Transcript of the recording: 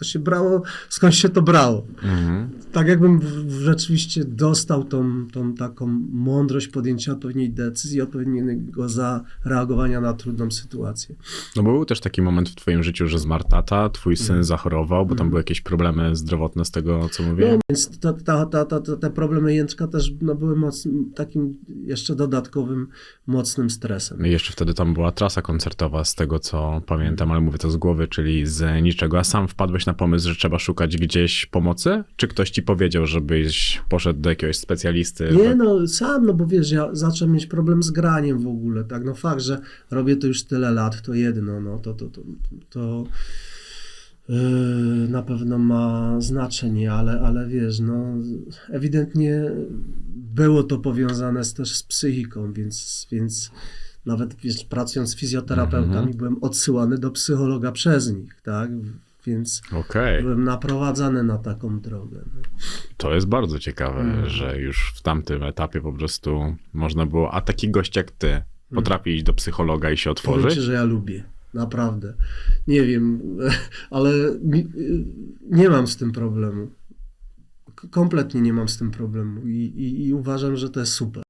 to się brało, skąd się to brało. Mhm. Tak jakbym rzeczywiście dostał tą, tą taką mądrość podjęcia odpowiedniej decyzji, odpowiedniego zareagowania na trudną sytuację. No bo był też taki moment w twoim życiu, że zmarł tata, twój syn Mhm. zachorował, bo tam były jakieś problemy zdrowotne z tego, co mówię. No, więc ta, ta, ta, ta, te problemy jędrka też no, były moc, takim jeszcze dodatkowym, mocnym stresem. No i jeszcze wtedy tam była trasa koncertowa, z tego co pamiętam, ale mówię to z głowy, czyli z niczego. A sam wpadłeś na pomysł, że trzeba szukać gdzieś pomocy? Czy ktoś ci powiedział, żebyś poszedł do jakiegoś specjalisty? Nie no, sam, no bo wiesz, ja zacząłem mieć problem z graniem w ogóle, tak, no fakt, że robię to już tyle lat, to jedno, no to, to, to, to yy, na pewno ma znaczenie, ale, ale wiesz, no ewidentnie było to powiązane z, też z psychiką, więc, więc nawet wiesz, pracując z fizjoterapeutami Mhm. byłem odsyłany do psychologa przez nich, tak, więc Okej, byłem naprowadzany na taką drogę. No. to jest bardzo ciekawe, Mhm. że już w tamtym etapie po prostu można było, a taki gość jak ty potrafi iść do psychologa i się Powiem otworzyć? ci, że ja lubię. Naprawdę. Nie wiem, ale nie mam z tym problemu. Kompletnie nie mam z tym problemu i, i, i uważam, że to jest super.